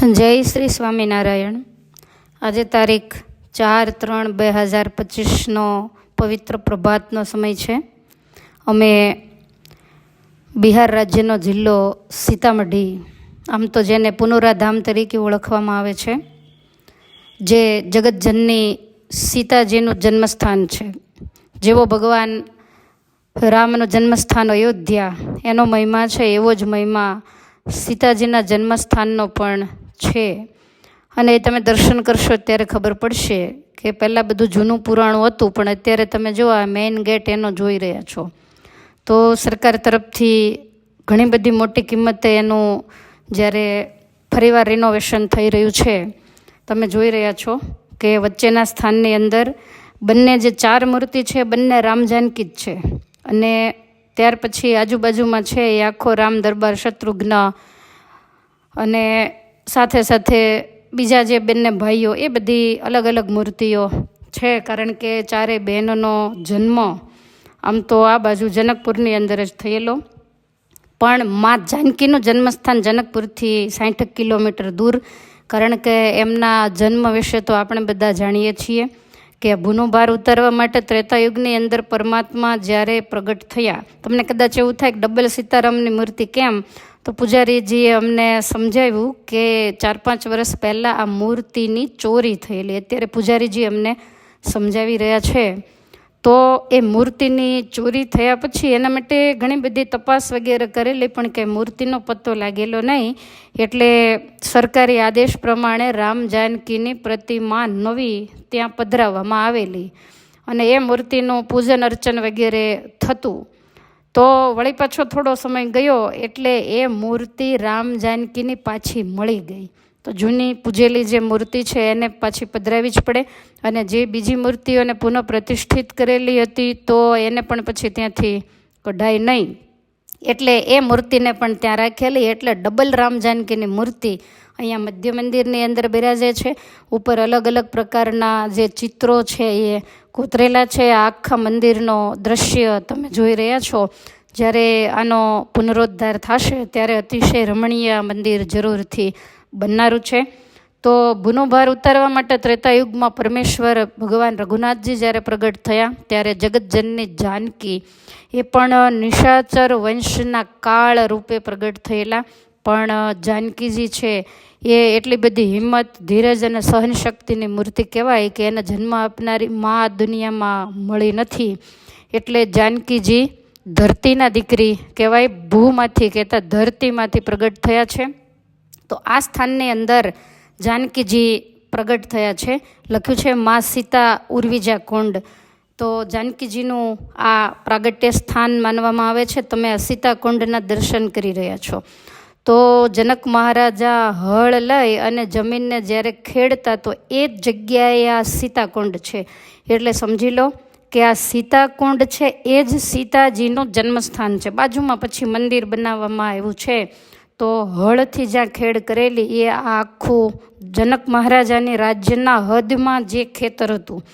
જય શ્રી સ્વામિનારાયણ. આજે તારીખ ચાર ત્રણ બે હજાર પચીસનો પવિત્ર પ્રભાતનો સમય છે. અમે બિહાર રાજ્યનો જિલ્લો સીતામઢી, આમ તો જેને પુનરાધામ તરીકે ઓળખવામાં આવે છે, જે જગતજનની સીતાજીનું જન્મસ્થાન છે. જેવો ભગવાન રામનું જન્મસ્થાન અયોધ્યા, એનો મહિમા છે એવો જ મહિમા સીતાજીના જન્મસ્થાનનો પણ છે. અને એ તમે દર્શન કરશો ત્યારે ખબર પડશે કે પહેલાં બધું જૂનું પુરાણું હતું, પણ અત્યારે તમે જો આ મેઇન ગેટ એનો જોઈ રહ્યા છો. તો સરકાર તરફથી ઘણી બધી મોટી કિંમતે એનું જ્યારે ફરીવાર રિનોવેશન થઈ રહ્યું છે, તમે જોઈ રહ્યા છો કે વચ્ચેના સ્થાનની અંદર બંને જે ચાર મૂર્તિ છે, બંને રામ જાનકી જ છે. અને ત્યાર પછી આજુબાજુમાં છે એ આખો રામ દરબાર શત્રુઘ્ન અને સાથે સાથે બીજા જે બંને ભાઈઓ, એ બધી અલગ અલગ મૂર્તિઓ છે. કારણ કે ચારેય બહેનોનો જન્મ આમ તો આ બાજુ જનકપુરની અંદર જ થયેલો. પણ મા જાનકીનું જન્મસ્થાન જનકપુરથી સાઠ કિલોમીટર દૂર. કારણ કે એમના જન્મ વિશે તો આપણે બધા જાણીએ છીએ કે ભૂનો ભાર ઉતારવા માટે ત્રેતાયુગની અંદર પરમાત્મા જ્યારે પ્રગટ થયા, તમને કદાચ એવું થાય કે ડબલ સીતારામની મૂર્તિ કેમ? તો પૂજારીજીએ અમને સમજાવ્યું કે ચાર પાંચ વર્ષ પહેલાં આ મૂર્તિની ચોરી થયેલી. અત્યારે પૂજારીજી અમને સમજાવી રહ્યા છે. તો એ મૂર્તિની ચોરી થયા પછી એના માટે ઘણી બધી તપાસ વગેરે કરેલી, પણ કે મૂર્તિનો પત્તો લાગેલો નહીં. એટલે સરકારી આદેશ પ્રમાણે રામ જાનકીની પ્રતિમા નવી ત્યાં પધરાવવામાં આવેલી. અને એ મૂર્તિનું પૂજન અર્ચન વગેરે થતું. તો વળી પાછો થોડો સમય ગયો એટલે એ મૂર્તિ રામ જાનકીની પાછી મળી ગઈ. તો જૂની પૂજેલી જે મૂર્તિ છે એને પાછી પધરાવી જ પડે અને જે બીજી મૂર્તિઓને પુનઃ પ્રતિષ્ઠિત કરેલી હતી તો એને પણ પછી ત્યાંથી કઢાય નહીં. એટલે એ મૂર્તિને પણ ત્યાં રાખેલી એટલે ડબલ રામ જાનકીની મૂર્તિ અહીંયા મધ્ય મંદિરની અંદર બિરાજે છે. ઉપર અલગ અલગ પ્રકારના જે ચિત્રો છે એ કોતરેલા છે. આખા મંદિરનો દ્રશ્ય તમે જોઈ રહ્યા છો. જ્યારે આનો પુનરોદ્ધાર થશે ત્યારે અતિશય રમણીય મંદિર જરૂરથી બનનારું છે. તો ભૂનો ભાર ઉતારવા માટે ત્રેતાયુગમાં પરમેશ્વર ભગવાન રઘુનાથજી જ્યારે પ્રગટ થયા, ત્યારે જગતજનની જાનકી એ પણ નિશાચર વંશના કાળ રૂપે પ્રગટ થયેલા. પણ જાનકીજી છે, એ એટલી બધી હિંમત, ધીરજ અને સહનશક્તિની મૂર્તિ કહેવાય કે એને જન્મ આપનારી મા દુનિયામાં મળી નથી. એટલે જાનકીજી ધરતીના દીકરી કહેવાય, ભૂમાંથી કહેતા ધરતીમાંથી પ્રગટ થયા છે. તો આ સ્થાનની અંદર જાનકીજી પ્રગટ થયા છે. લખ્યું છે, મા સીતા ઉર્વિજા કુંડ. તો જાનકીજીનું આ પ્રાગટ્ય સ્થાન માનવામાં આવે છે. તમે આ સીતા કુંડના દર્શન કરી રહ્યા છો. તો જનક મહારાજા હળ લઈ અને જમીનને જ્યારે ખેડતા તો એ જ જગ્યાએ આ સીતાકુંડ છે. એટલે સમજી લો કે આ સીતાકુંડ છે એ જ સીતાજીનું જન્મસ્થાન છે. બાજુમાં પછી મંદિર બનાવવામાં આવ્યું છે. તો હળથી જ્યાં ખેડ કરેલી એ આખું જનક મહારાજાની રાજ્યના હદમાં જે ખેતર હતું.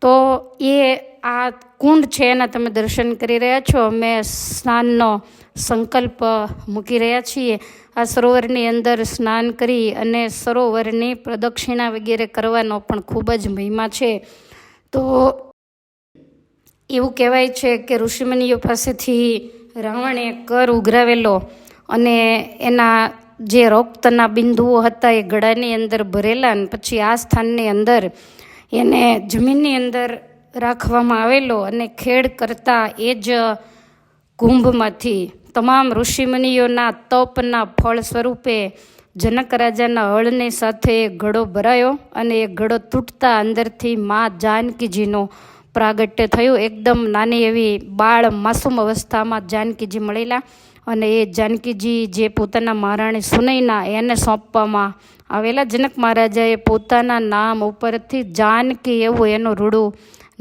તો એ આ કુંડ છે એના તમે દર્શન કરી રહ્યા છો. અમે સ્નાનનો સંકલ્પ મૂકી રહ્યા છીએ. આ સરોવરની અંદર સ્નાન કરી અને સરોવરની પ્રદક્ષિણા વગેરે કરવાનો પણ ખૂબ જ મહિમા છે. તો એવું કહેવાય છે કે ઋષિમુનિઓ પાસેથી રાવણે કર ઉઘરાવેલો અને એના જે રક્તના બિંદુઓ હતા એ ગળાની અંદર ભરેલા અને પછી આ સ્થાનની અંદર એને જમીનની અંદર રાખવામાં આવેલો અને ખેડ કરતાં એ જ કુંભમાંથી તમામ ઋષિમુનિઓના તપના ફળ સ્વરૂપે જનક રાજાના હળની સાથે ઘડો ભરાયો અને એ ઘડો તૂટતા અંદરથી મા જાનકીજીનો પ્રાગટ્ય થયું. એકદમ નાની એવી બાળ માસૂમ અવસ્થામાં જાનકીજી મળેલા અને એ જાનકીજી જે પોતાના મહારાણી સુનૈના એને સોંપવામાં આવેલા. જનક મહારાજાએ પોતાના નામ ઉપરથી જાનકી એવું એનું રૂડું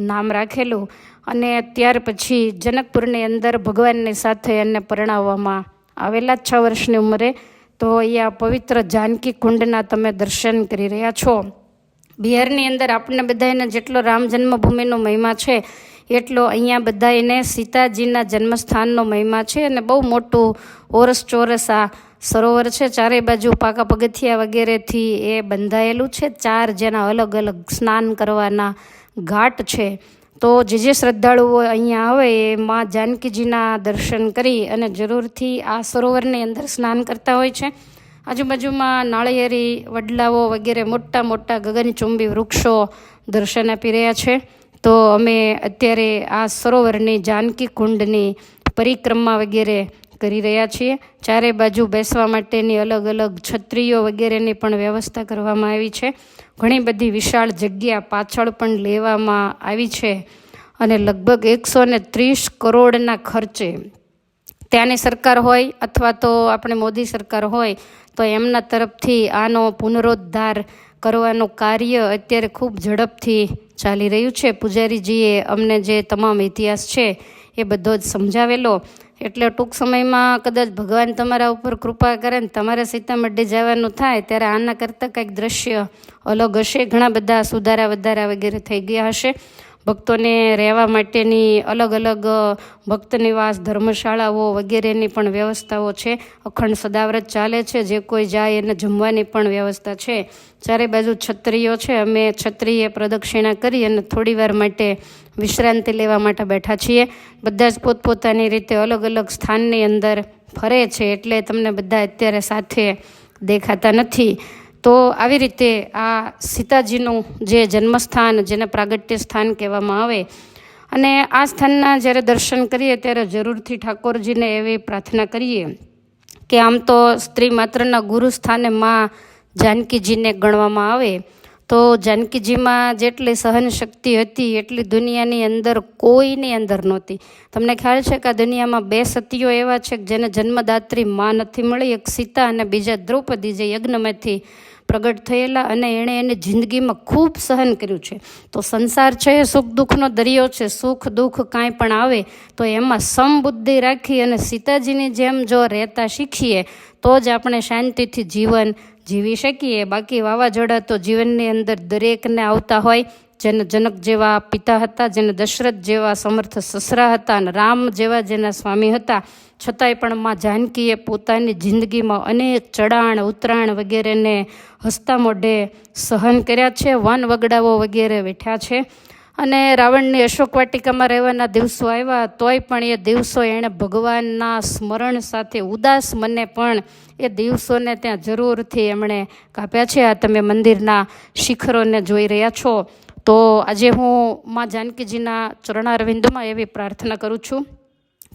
નામ રાખેલું. અને ત્યાર પછી જનકપુરની અંદર ભગવાનની સાથે એને પરણાવવામાં આવેલા છ વર્ષની ઉંમરે, તો અહીંયા પવિત્ર જાનકી કુંડના તમે દર્શન કરી રહ્યા છો. બિહારની અંદર આપણને બધાને જેટલો રામ જન્મભૂમિનો મહિમા છે, એટલો અહીંયા બધાને સીતાજીના જન્મસ્થાનનો મહિમા છે અને બહુ મોટું ઓરસ ચોરસ આ સરોવર છે. ચારે બાજુ પાકા પગથિયા વગેરેથી એ બંધાયેલું છે. ચાર જેના અલગ અલગ સ્નાન કરવાના ઘાટ છે. તો જે જે શ્રદ્ધાળુઓ અહીંયા આવે એ મા જાનકીજીના દર્શન કરી અને જરૂરથી આ સરોવરની અંદર સ્નાન કરતા હોય છે. આજુબાજુમાં નાળિયેરી, વડલાઓ વગેરે મોટા મોટા ગગનચુંબી વૃક્ષો દર્શન આપી રહ્યા છે. તો અમે અત્યારે આ સરોવરની જાનકી કુંડની પરિક્રમા વગેરે કરી રહ્યા છીએ. ચારે બાજુ બેસવા માટેની અલગ અલગ છત્રીઓ વગેરેની પણ વ્યવસ્થા કરવામાં આવી છે. ઘણી બધી વિશાળ જગ્યા પાછળ પણ લેવામાં આવી છે અને લગભગ એકસો ને ત્રીસ કરોડના ખર્ચે. ત્યાંની સરકાર હોય અથવા તો આપણે મોદી સરકાર હોય, તો એમના તરફથી આનો પુનરોદ્ધાર કરવાનું કાર્ય અત્યારે ખૂબ ઝડપથી ચાલી રહ્યું છે. પૂજારીજીએ અમને જે તમામ ઇતિહાસ છે એ બધો જ સમજાવેલો. એટલે ટૂંક સમયમાં કદાચ ભગવાન તમારા ઉપર કૃપા કરે ને તમારે સીતામઢી જવાનું થાય ત્યારે આના કરતાં કંઈક દ્રશ્ય અલગ હશે, ઘણા બધા સુધારા વધારા વગેરે થઈ ગયા હશે. ભક્તોને રહેવા માટેની અલગ અલગ ભક્ત નિવાસ ધર્મશાળાઓ વગેરેની પણ વ્યવસ્થાઓ છે. અખંડ સદાવ્રત ચાલે છે. જે કોઈ જાય એને જમવાની પણ વ્યવસ્થા છે. ચારે બાજુ છત્રીઓ છે. અમે છત્રીએ પ્રદક્ષિણા કરી અને થોડી વાર માટે વિશ્રાંતિ લેવા માટે બેઠા છીએ. બધા જ પોતપોતાની રીતે અલગ અલગ સ્થાનની અંદર ફરે છે. એટલે તમને બધા અત્યારે સાથે દેખાતા નથી. તો આવી રીતે આ સીતાજીનું જે જન્મસ્થાન, જેને પ્રાગટ્ય સ્થાન કહેવામાં આવે, અને આ સ્થાનના જ્યારે દર્શન કરીએ ત્યારે જરૂરથી ઠાકોરજીને એવી પ્રાર્થના કરીએ કે આમ તો સ્ત્રી માત્રના ગુરુ સ્થાને માં જાનકીજીને ગણવામાં આવે, તો જાનકીજીમાં જેટલી સહન શક્તિ હતી, એટલી દુનિયાની અંદર કોઈની અંદર નહોતી. તમને ખ્યાલ છે કે આ દુનિયામાં બે સતીઓ એવા છે કે જેને જન્મદાત્રી માં નથી મળી, એક સીતા અને બીજા દ્રૌપદી જે યજ્ઞમાંથી પ્રગટ થયેલા અને એણે એની જિંદગીમાં ખૂબ સહન કર્યું છે. તો સંસાર છે એ સુખ દુઃખનો દરિયો છે, સુખ દુઃખ કાંઈ પણ આવે, તો એમાં સમબુદ્ધિ રાખી અને સીતાજીની જેમ જો રહેતા શીખીએ, તો જ આપણે શાંતિથી જીવન જીવી શકીએ. બાકી વાવાઝોડા તો જીવનની અંદર દરેકને આવતા હોય જેને જનક જેવા પિતા હતા, જેને દશરથ જેવા સમર્થ સસરા હતા અને રામ જેવા જેના સ્વામી હતા, છતાંય પણ માં જાનકીએ પોતાની જિંદગીમાં અનેક ચડાણ, ઉતરાણ વગેરેને હસતા મોઢે સહન કર્યા છે, વન વગડાઓ વગેરે વેઠ્યા છે. અને રાવણની અશોક વાટિકામાં રહેવાના દિવસો આવ્યા, તોય પણ એ દિવસો એણે ભગવાનના સ્મરણ સાથે ઉદાસ મને પણ એ દિવસોને ત્યાં જરૂરથી એમણે કાપ્યા છે. આ તમે મંદિરના શિખરોને જોઈ રહ્યા છો. તો આજે હું માં જાનકીજીના ચરણારવિંદમાં એવી પ્રાર્થના કરું છું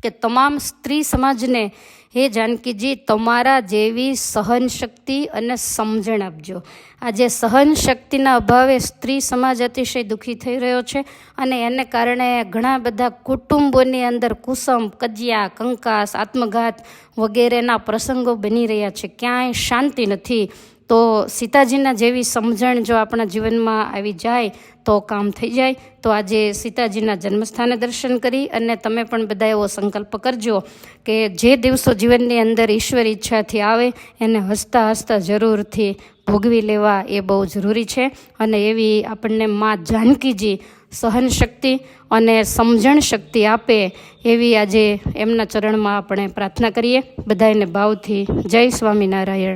કે તમામ સ્ત્રી સમાજને, હે જાનકીજી, તમારા જેવી સહનશક્તિ અને સમજણ આપજો. આજે સહન શક્તિના અભાવે સ્ત્રી સમાજ અતિશય દુઃખી થઈ રહ્યો છે અને એને કારણે ઘણા બધા કુટુંબોની અંદર કુસમ, કજિયા, કંકાસ, આત્મઘાત વગેરેના પ્રસંગો બની રહ્યા છે. ક્યાંય શાંતિ નથી. તો સીતાજીના જેવી સમજણ જો આપણા જીવનમાં આવી જાય તો કામ થઈ જાય. તો આજે સીતાજીના જન્મસ્થાને દર્શન કરી અને તમે પણ બધા એવો સંકલ્પ કરજો કે જે દિવસો જીવનની અંદર ઈશ્વર ઈચ્છાથી આવે, એને હસતા હસતા જરૂરથી ભોગવી લેવા એ બહુ જરૂરી છે. અને એવી આપણને માં જાનકીજી સહન શક્તિ અને સમજણ શક્તિ આપે એવી આજે એમના ચરણમાં આપણે પ્રાર્થના કરીએ. બધાને ભાવથી જય સ્વામિનારાયણ.